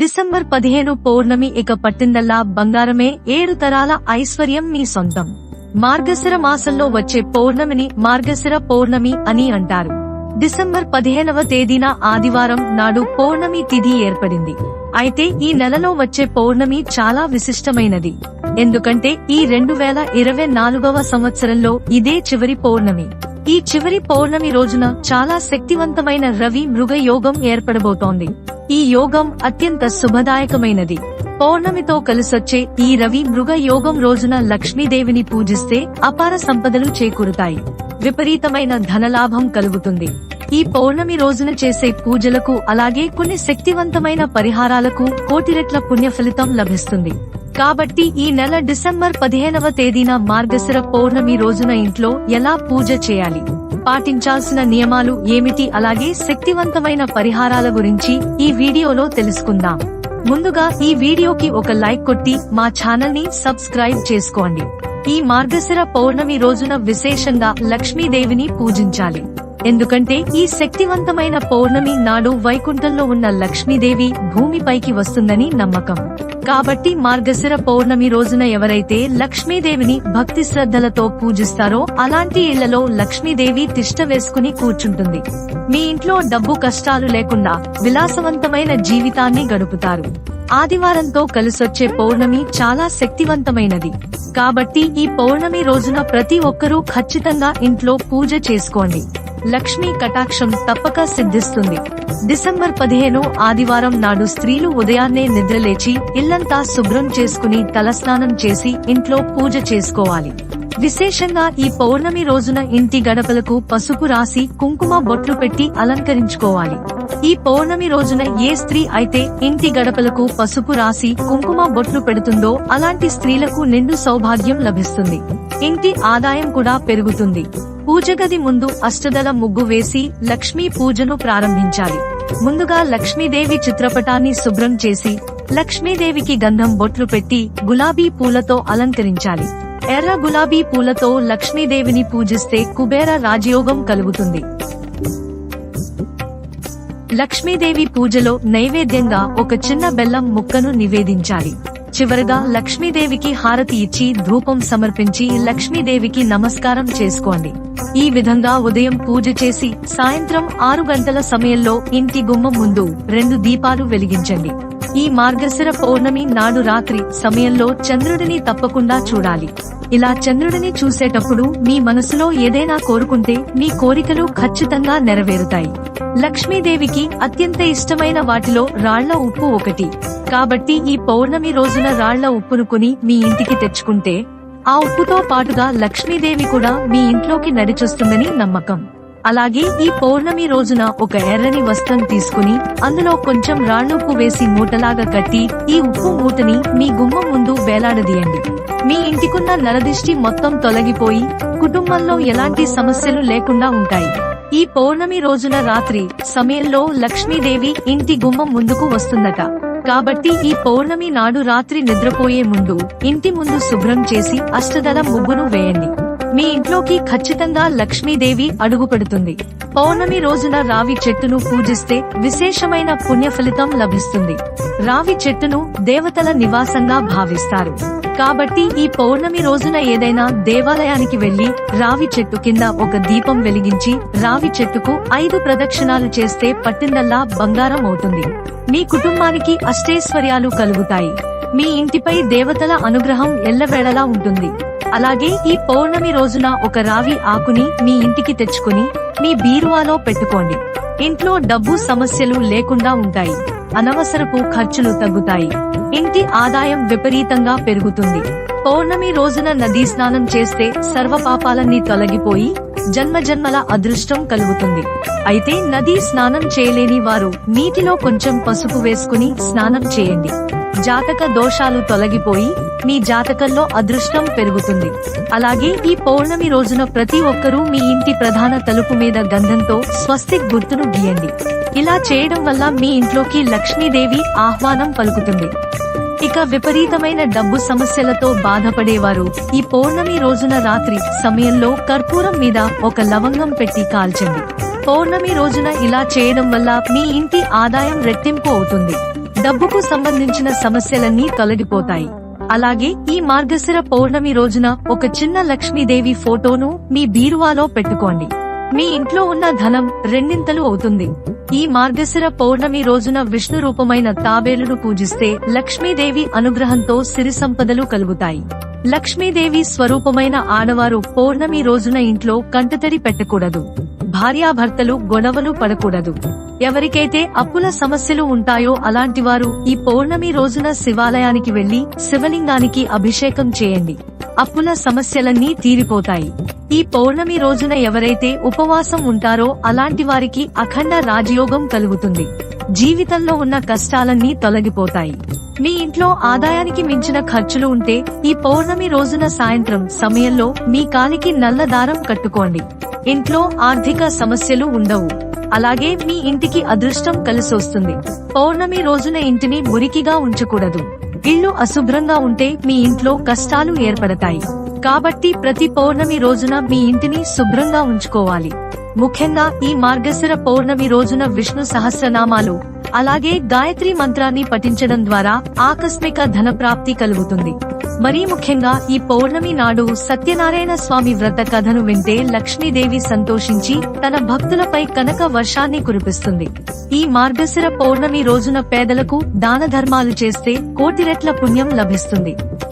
December పదిహేను పౌర్ణమి ఇక పట్టిందల్లా బంగారమే ఏడు తరాల ఐశ్వర్యం మీ సొంతం. మార్గశిర మాసంలో వచ్చే పౌర్ణమిని మార్గశిర పౌర్ణమి అని అంటారు. డిసెంబర్ పదిహేనవ తేదీన ఆదివారం నాడు పౌర్ణమి తిథి ఏర్పడింది. అయితే ఈ నెలలో వచ్చే పౌర్ణమి చాలా విశిష్టమైనది. ఎందుకంటే ఈ రెండు వేల ఇరవై నాలుగవ సంవత్సరంలో ఇదే చివరి పౌర్ణమి. ఈ చివరి పౌర్ణమి రోజున చాలా శక్తివంతమైన రవి మృగ యోగం ఏర్పడబోతోంది. ఈ యోగం అత్యంత శుభదాయకమైనది. పౌర్ణమితో కలిసొచ్చే ఈ రవి మృగ యోగం రోజున లక్ష్మీదేవిని పూజిస్తే అపార సంపదలు చేకూరుతాయి. విపరీతమైన ధనలాభం కలుగుతుంది. ఈ పౌర్ణమి రోజున చేసే పూజలకు అలాగే కొన్ని శక్తివంతమైన పరిహారాలకు కోటి రెట్ల పుణ్య ఫలితం లభిస్తుంది. కాబట్టి ఈ నెల డిసెంబర్ పదిహేనవ తేదీన మార్గశిర పౌర్ణమి రోజున ఇంట్లో ఎలా పూజ చేయాలి? పాటించాల్సిన నియమాలు ఏమిటి? అలాగే శక్తివంతమైన పరిహారాల గురించి ఈ వీడియోలో తెలుసుకుందాం. ముందుగా ఈ వీడియోకి ఒక లైక్ కొట్టి మా ఛానల్ని సబ్స్క్రైబ్ చేసుకోండి. ఈ మార్గశిర పౌర్ణమి రోజున విశేషంగా లక్ష్మీదేవిని పూజించాలి. ఎందుకంటే ఈ శక్తివంతమైన పౌర్ణమి నాడు వైకుంఠంలో ఉన్న లక్ష్మీదేవి భూమిపైకి వస్తుందని నమ్మకం. కాబట్టి మార్గశిర పౌర్ణమి రోజున ఎవరైతే లక్ష్మీదేవిని భక్తి శ్రద్ధలతో పూజిస్తారో అలాంటి ఇళ్ళలో లక్ష్మీదేవి తిష్ట వేసుకుని కూర్చుంటుంది. మీ ఇంట్లో డబ్బు కష్టాలు లేకుండా విలాసవంతమైన జీవితాన్ని గడుపుతారు. ఆదివారంతో కలిసొచ్చే పౌర్ణమి చాలా శక్తివంతమైనది. కాబట్టి ఈ పౌర్ణమి రోజున ప్రతి ఒక్కరూ ఖచ్చితంగా ఇంట్లో పూజ చేసుకోండి. లక్ష్మీ కటాక్షం తప్పక సిద్ధిస్తుంది. డిసెంబర్ పదిహేను ఆదివారం నాడు స్త్రీలు ఉదయాన్నే నిద్రలేచి ఇల్లంతా శుభ్రం చేసుకుని తలస్నానం చేసి ఇంట్లో పూజ చేసుకోవాలి. విశేషంగా ఈ పౌర్ణమి రోజున ఇంటి గడపలకు పసుపు రాసి కుంకుమ బొట్లు పెట్టి అలంకరించుకోవాలి. ఈ పౌర్ణమి రోజున ఏ స్త్రీ అయితే ఇంటి గడపలకు పసుపు రాసి కుంకుమ బొట్లు పెడుతుందో అలాంటి స్త్రీలకు నిండు సౌభాగ్యం లభిస్తుంది. ఇంటి ఆదాయం కూడా పెరుగుతుంది. పూజగది ముందు అష్టదళ ముగ్గు వేసి లక్ష్మీ పూజను ప్రారంభించాలి. ముందుగా లక్ష్మీదేవి చిత్రపటాన్ని శుభ్రం చేసి లక్ష్మీదేవికి గంధం బొట్లు పెట్టి గులాబీ పూలతో అలంకరించాలి. ఎర్ర గులాబీ పూలతో లక్ష్మీదేవిని పూజిస్తే కుబేర రాజయోగం కలుగుతుంది. లక్ష్మీదేవి పూజలో నైవేద్యంగా ఒక చిన్న బెల్లం ముక్కను నివేదించాలి. చివరగా లక్ష్మీదేవికి హారతి ఇచ్చి ధూపం సమర్పించి లక్ష్మీదేవికి నమస్కారం చేసుకోండి. ఈ విధంగా ఉదయం పూజ చేసి సాయంత్రం ఆరు గంటల సమయంలో ఇంటి గుమ్మం ముందు రెండు దీపాలు వెలిగించండి. ఈ మార్గశిర పౌర్ణమి నాడు రాత్రి సమయంలో చంద్రుడిని తప్పకుండా చూడాలి. ఇలా చంద్రుడిని చూసేటప్పుడు మీ మనసులో ఏదైనా కోరుకుంటే మీ కోరికలు ఖచ్చితంగా నెరవేరుతాయి. లక్ష్మీదేవికి అత్యంత ఇష్టమైన వాటిలో రాళ్ళ ఉప్పు ఒకటి. కాబట్టి ఈ పౌర్ణమి రోజున రాళ్ళ ఉప్పును కొని మీ ఇంటికి తెచ్చుకుంటే ఆ ఉప్పుతో పాటుగా లక్ష్మీదేవి కూడా మీ ఇంట్లోకి నడిచొస్తుందని నమ్మకం. అలాగే ఈ పౌర్ణమి రోజున ఒక ఎర్రని వస్త్రం తీసుకుని అందులో కొంచెం రాళ్ళుప్పు వేసి మూటలాగా కట్టి ఈ ఉప్పు మూటని మీ గుమ్మం ముందు వేలాడదీయండి. మీ ఇంటికున్న నరదిష్టి మొత్తం తొలగిపోయి కుటుంబంలో ఎలాంటి సమస్యలు లేకుండా ఉంటాయి. ఈ పౌర్ణమి రోజున రాత్రి సమయంలో లక్ష్మీదేవి ఇంటి గుమ్మం ముందుకు వస్తుందట. కాబట్టి ఈ పౌర్ణమి నాడు రాత్రి నిద్రపోయే ముందు ఇంటి ముందు శుభ్రం చేసి అష్టదళ ముగ్గును వేయండి. మీ ఇంట్లోకి ఖచ్చితంగా లక్ష్మీదేవి అడుగుపడుతుంది. పౌర్ణమి రోజున రావి చెట్టును పూజిస్తే విశేషమైన పుణ్య ఫలితం లభిస్తుంది. రావి చెట్టును దేవతల నివాసంగా భావిస్తారు. కాబట్టి ఈ పౌర్ణమి రోజున ఏదైనా దేవాలయానికి వెళ్ళి రావి చెట్టు కింద ఒక దీపం వెలిగించి రావి చెట్టుకు ఐదు ప్రదక్షిణాలు చేస్తే పట్టిందల్లా బంగారం అవుతుంది. మీ కుటుంబానికి అష్టైశ్వర్యాలు కలుగుతాయి. మీ ఇంటిపై దేవతల అనుగ్రహం ఎల్లవేళలా ఉంటుంది. అలాగే ఈ పౌర్ణమి రోజున ఒక రావి ఆకుని మీ ఇంటికి తెచ్చుకుని మీ బీరువాలో పెట్టుకోండి. ఇంట్లో డబ్బు సమస్యలు లేకుండా ఉంటాయి. అనవసరపు ఖర్చులు తగ్గుతాయి. ఇంటి ఆదాయం విపరీతంగా పెరుగుతుంది. పౌర్ణమి రోజున నదీ స్నానం చేస్తే సర్వ పాపాలన్నీ తొలగిపోయి జన్మజన్మల అదృష్టం కలుగుతుంది. అయితే నదీ స్నానం చేయలేని వారు నీటిలో కొంచెం పసుపు వేసుకుని స్నానం చేయండి. జాతక దోషాలు తొలగిపోయి మీ జాతకంలో అదృష్టం పెరుగుతుంది. అలాగే ఈ పౌర్ణమి రోజున ప్రతి ఒక్కరూ మీ ఇంటి ప్రధాన తలుపు మీద గంధంతో స్వస్తిక్ గుర్తును గీయండి. ఇలా చేయడం వల్ల మీ ఇంట్లోకి లక్ష్మీదేవి ఆహ్వానం పలుకుతుంది. ఇక విపరీతమైన డబ్బు సమస్యలతో బాధపడేవారు. ఈ పౌర్ణమి రోజున రాత్రి సమయంలో కర్పూరం మీద ఒక లవంగం పెట్టి కాల్చండి. పౌర్ణమి రోజున ఇలా చేయడం వల్ల మీ ఇంటి ఆదాయం రెట్టింపు అవుతుంది. డబ్బుకు సంబంధించిన సమస్యలన్నీ తొలగిపోతాయి. అలాగే ఈ మార్గశిర పౌర్ణమి రోజున ఒక చిన్న లక్ష్మీదేవి ఫోటోను మీ బీరువాలో పెట్టుకోండి. మీ ఇంట్లో ఉన్న ధనం రెండింతలు అవుతుంది. ఈ మార్గశిర పౌర్ణమి రోజున విష్ణు రూపమైన తాబేలును పూజిస్తే లక్ష్మీదేవి అనుగ్రహంతో సిరి సంపదలు కలుగుతాయి. లక్ష్మీదేవి స్వరూపమైన ఆడవారు పౌర్ణమి రోజున ఇంట్లో కంటతడి పెట్టకూడదు. భార్యాభర్తలు గొడవలు పడకూడదు. ఎవరికైతే అప్పుల సమస్యలు ఉంటాయో అలాంటి వారు ఈ పౌర్ణమి రోజున శివాలయానికి వెళ్ళి శివలింగానికి అభిషేకం చేయండి. అప్పుల సమస్యలన్నీ తీరిపోతాయి. ఈ పౌర్ణమి రోజున ఎవరైతే ఉపవాసం ఉంటారో అలాంటి వారికి అఖండ రాజయోగం కలుగుతుంది. జీవితంలో ఉన్న కష్టాలన్నీ తొలగిపోతాయి. మీ ఇంట్లో ఆదాయానికి మించిన ఖర్చులు ఉంటే ఈ పౌర్ణమి రోజున సాయంత్రం సమయంలో మీ కాలికి నల్ల దారం కట్టుకోండి. ఇంట్లో ఆర్థిక సమస్యలు ఉండవు. అలాగే మీ ఇంటికి అదృష్టం కలిసొస్తుంది పౌర్ణమి రోజున ఇంటిని మురికిగా ఉంచకూడదు. ఇల్లు అశుభ్రంగా ఉంటే మీ ఇంట్లో కష్టాలు ఏర్పడతాయి. కాబట్టి ప్రతి పౌర్ణమి రోజున మీ ఇంటిని శుభ్రంగా ఉంచుకోవాలి. ముఖ్యంగా ఈ మార్గశిర పౌర్ణమి రోజున విష్ణు సహస్రనామాలు అలాగే గాయత్రి మంత్రాన్ని పఠించడం ద్వారా ఆకస్మిక ధన ప్రాప్తి కలుగుతుంది. మరీ ముఖ్యంగా ఈ పౌర్ణమి నాడు సత్యనారాయణ స్వామి వ్రత కథను వింటే లక్ష్మీదేవి సంతోషించి తన భక్తులపై కనక వర్షాన్ని కురిపిస్తుంది. ఈ మార్గశిర పౌర్ణమి రోజున పేదలకు దాన ధర్మాలు చేస్తే కోటి రెట్ల పుణ్యం లభిస్తుంది.